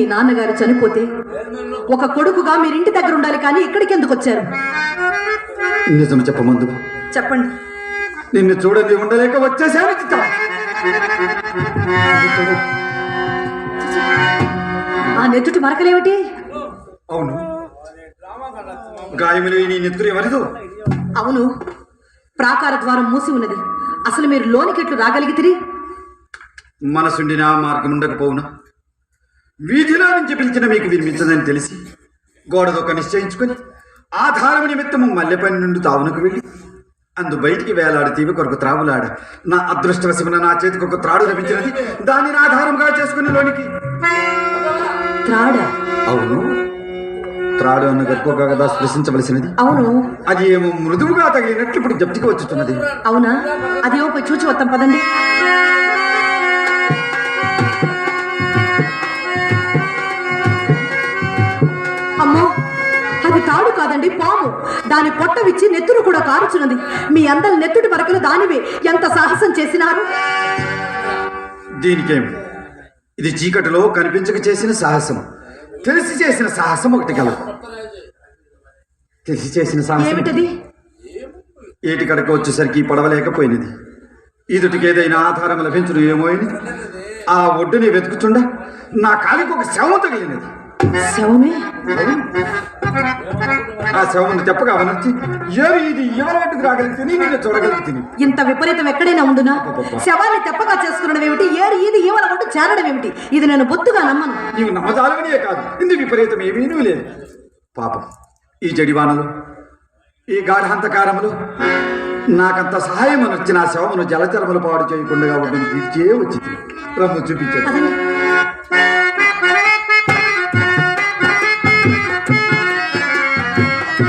నాన్నగారు చనిపోతే ఒక కొడుకుగా మీరింటి దగ్గర ఉండాలి కానీ ఇక్కడికి ఎందుకు వచ్చారు? నిజం చెప్పమందు. చెప్పండి. నిన్ను చూడని ఉండలేక వచ్చేసాను చిత్త. ఆ నెత్తుటి మరకలేమిటి? అవును. గాయములు నీ నెత్తురు ఎవరిదో అవును. ప్రాకార ద్వారం మూసి ఉన్నది. అసలు మీరు లోనికెట్లు రాగలిగితిరి? మనసుండిన మార్గం ఉండకపోవునా వీధిలో నుంచి పిలిచిన మీకు వినిపించదని తెలిసి గోడదొక నిశ్చయించుకొని ఆధారము నిమిత్తము మల్లెపని నుండి తావునకు వెళ్ళి అందు బయటికి వేలాడు తీవి కొరకు త్రావులాడ. నా అదృష్టవశమున నా చేతికి ఒక త్రాడు లభించినది. దానిని ఆధారంగా చేసుకుని లోనికి. త్రాడ? అవును. త్రాడు అన్న గొప్పగా కదా స్పృశించవలసినది అవును. అది ఏమో మృదువుగా తగిలినట్లు ఇప్పుడు జప్తికి వచ్చుతున్నది. అవునా? అది ఓ చూచి వస్తాం పదండి. కాదండి పాము. దాని పొట్ట విచ్చి నెత్తురు కూడా కారుచున్నది. మీ అందరి నెత్తుడి వరకలు దానివే. ఎంత సాహసం చేసినారు? దీనికేం ఇది చీకటిలో కనిపించక చేసిన సాహసం. తెలిసి చేసిన సాహసం ఒకటి కలదు. తెలిసి చేసిన సాహసం ఏమిటది? ఏటి కడక వచ్చేసరికి పడవలేకపోయినది ఇదుటికి ఏదైనా ఆధారం లభించడం ఏమో అని. ఆ ఒడ్డుని వెతుకుతుండ నా కాలికి ఒక శవం తగిలినది. శవమే? ఆ శవమును చెప్పగా అవనొచ్చి ఏమి ఇది? ఎవరి రాగలిగితే నేను చూడగలుగుతుంది. ఇంత విపరీతం ఎక్కడైనా ఉండునా? శవాన్ని తెప్పగా చేసుకునడం ఏమిటి? ఏరి ఇది ఈవల ఒడ్డు చేరడం ఏమిటి? ఇది నేను బొత్తుగా నమ్మను. నీవు నమ్మజాలవనియే కాదు. ఇందు విపరీతం ఏమీ లేదు పాపం. ఈ జడివానలు ఈ గాఢాంతకారములు నాకంత సహాయం అని వచ్చిన ఆ శవమును జలచరములు పాడు చేయకుండా ఉండని పిలిచే వచ్చింది రమ్ము చూపించాడు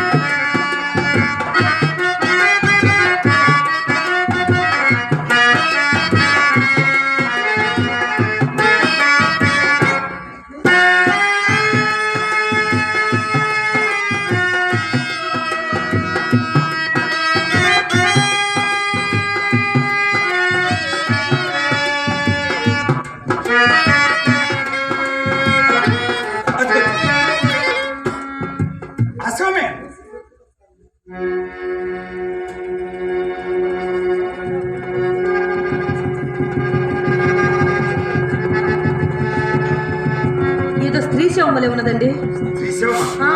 పదండి అసమే వలె ఉన్నదండి శ్రీశివమా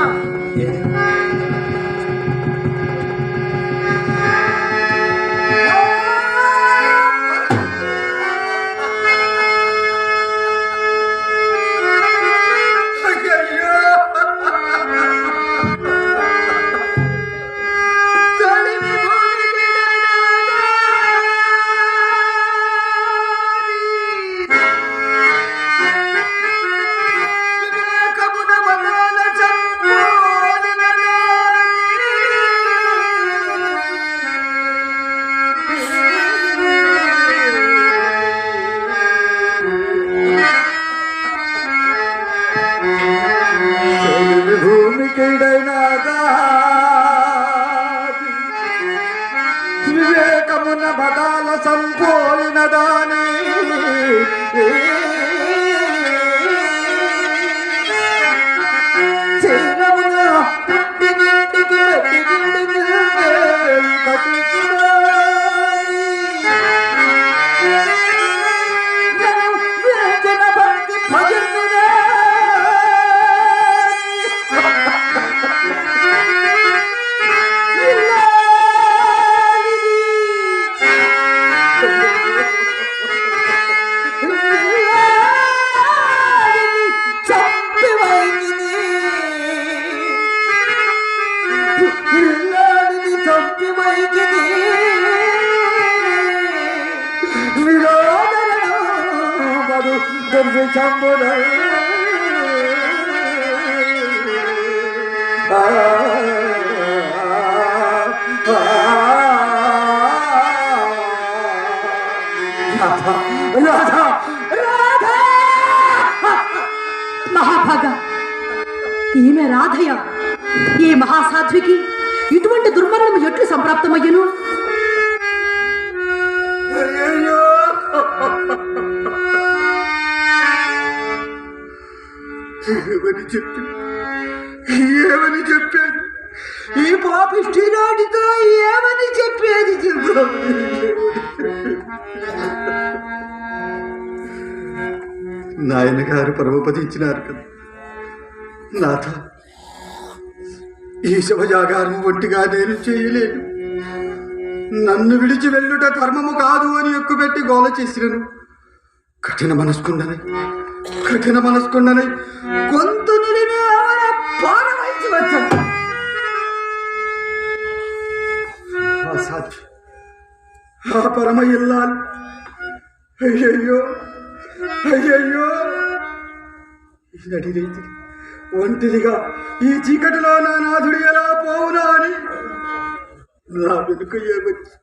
వివేకమున బదాల సంపోలిన దాని. రాధా రాధా మహాభాగ. ఈమె రాధయ ఈ మహాసాధ్వికి ఇటువంటి దుర్మరణం ఎట్లు సంప్రాప్తమయ్యను? చెప్పి. ఏమని చెప్పాను ఈ పాపిష్టి నాటితో ఏమని చెప్పేది చెప్పు. నాయన గారు పరమపదించినారు కదా. నాథ ఈ శవజాగారం ఒంటిగా నేను చేయలేను. నన్ను విడిచి వెళ్ళుట ధర్మము కాదు అని ఎక్కుపెట్టి గోల చేసినను. కఠిన మనస్కుండనై కఠిన మనస్కుండనై కొంత పరమ ఇల్లాలు అయ్యయ్యో. అయ్యయ్యో నడి ఒంటిదిగా ఈ చీకటిలో నా నాథుడు ఎలా పోవునా అని. నా వెనుక ఏమొచ్చి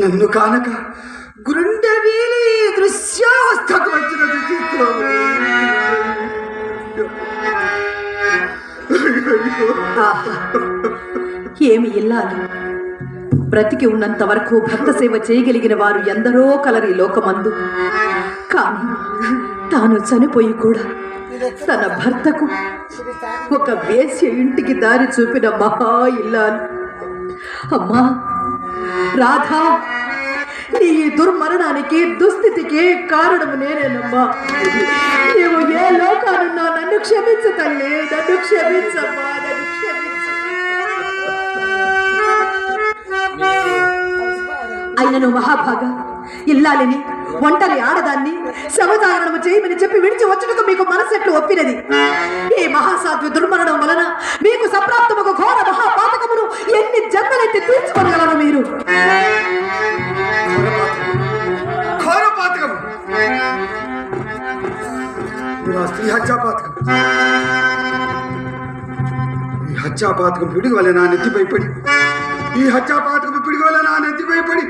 నన్ను కానక గురుండె వీలి దృశ్యావస్థకు వచ్చిన చిత్రం ఏమి ఇల్లాలి? బ్రతికి ఉన్నంత వరకు భక్త సేవ చేయగలిగిన వారు ఎందరో కలరి లోకమందు. కానీ తాను చనిపోయి కూడా తన భర్తకు ఒక వేశ్య ఇంటికి దారి చూపిన మహా ఇల్లాలు. అమ్మా రాధా నీ ఈ దుర్మరణానికి దుస్థితికి కారణము నేనేనమ్మా. నీవు ఏ లోకానున్నా నన్ను క్షమించు తల్లి నన్ను క్షమించమ్మా నన్ను క్షమించు. అయినను మహాభాగ. ఇల్లాలిని ఒంటరి ఆడదాన్ని శవజాగరణము చేయమని చెప్పి విడిచి వచ్చుటకు మీకు మనసెట్లు ఒప్పినది. ఈ మహాసాధ్వి దుర్మరణం వలన మీకు సంప్రాప్తముకు ఘోర మహాపాతకమును ఎన్ని జన్మలెత్తి తీర్చుకోగలరు మీరు? స్త్రీ హత్యాపాతకం ఈ హత్యాపాతకం పిడుగు వలన నెత్తిపై పడి. ఈ హత్యాపాతకం వల్ల నా నెత్తిపై పడి.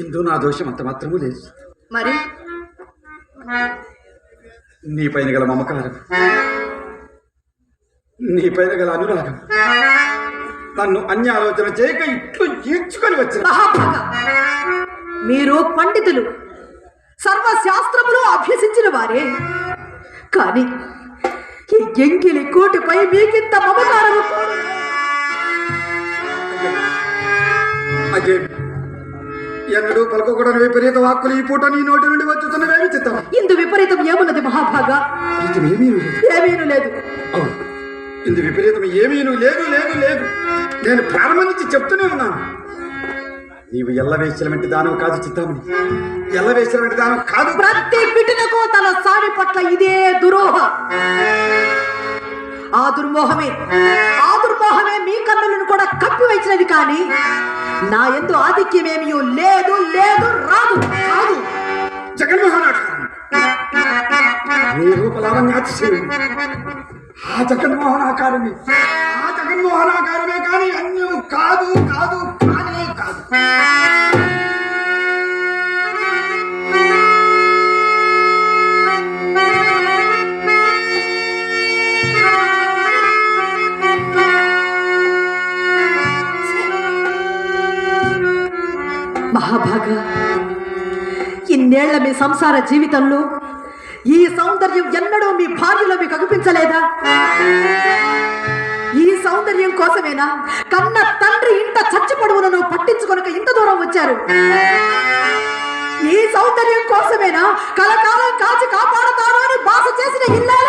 ఇందు నా దోషం అంత మాత్రము లేదు మరి నీ పైన గల మమకారం నీ పైన గల అనురాగం నన్ను అన్యాలోచన చేయక ఇట్లు ఈడ్చుకొని వచ్చిన. మహాభాగ. మీరు పండితులు సర్వశాస్త్రములు అభ్యసించిన వారే. కానీ ఈ ఎంకిలి కోటిపై మీకింత మమకారము అదే ఎన్నడూ పలకకూడని విపరీత వాక్కులు ఈ పూట నీ నోటి నుండి వచ్చుతున్నవేమి చిత్తం ఇందు విపరీతం ఏమున్నది మహాభాగ? ఏమీ లేదు. అవును. ఇందు విపరీతం. ఏమీను? లేదు లేదు లేదు. నేను ప్రారంభం నుంచి చెప్తూనే ఉన్నాను. నీవు ఎల్లవేశ్వరం వంటి దానం కాదు చిత్తామని ఎల్లవేశ్వరం వంటి దానం కాదు. ప్రతి బిడ్డకు తన సారి పట్ల ఇదే దురోహ. ఆ దుర్మోహమే ఆ దుర్మోహమే మీ కన్నులను కూడా కప్పివచ్చినది కానీ నా ఎందు ఆధిక్యమేమీ లేదు లేదు రాదు కాదు. జగన్మోహనాకారం నీ రూపలావణ్యాతిశయం ఆ జగన్మోహన్ జగన్మోహనాకారమే ఆ జగన్మోహన్ జగన్మోహనాకారమే కానీ అన్ని కాదు కాదు కానే కాదు. మహాభాగ ఇన్నేళ్ళ మీ సంసార జీవితంలో ఈ సౌందర్యం ఎన్నడూ మీ భార్యలో మీకు అనిపించలేదా? ఈ సౌందర్యం కోసమేనా? కన్న తండ్రి ఇంత చచ్చిపడువులను పట్టించుకొనక ఇంత దూరం వచ్చారు? ఈ సౌందర్యం కోసమేనా? కలకాలం కాచి కాపాడతాను అని బాస చేసిన ఇల్లాల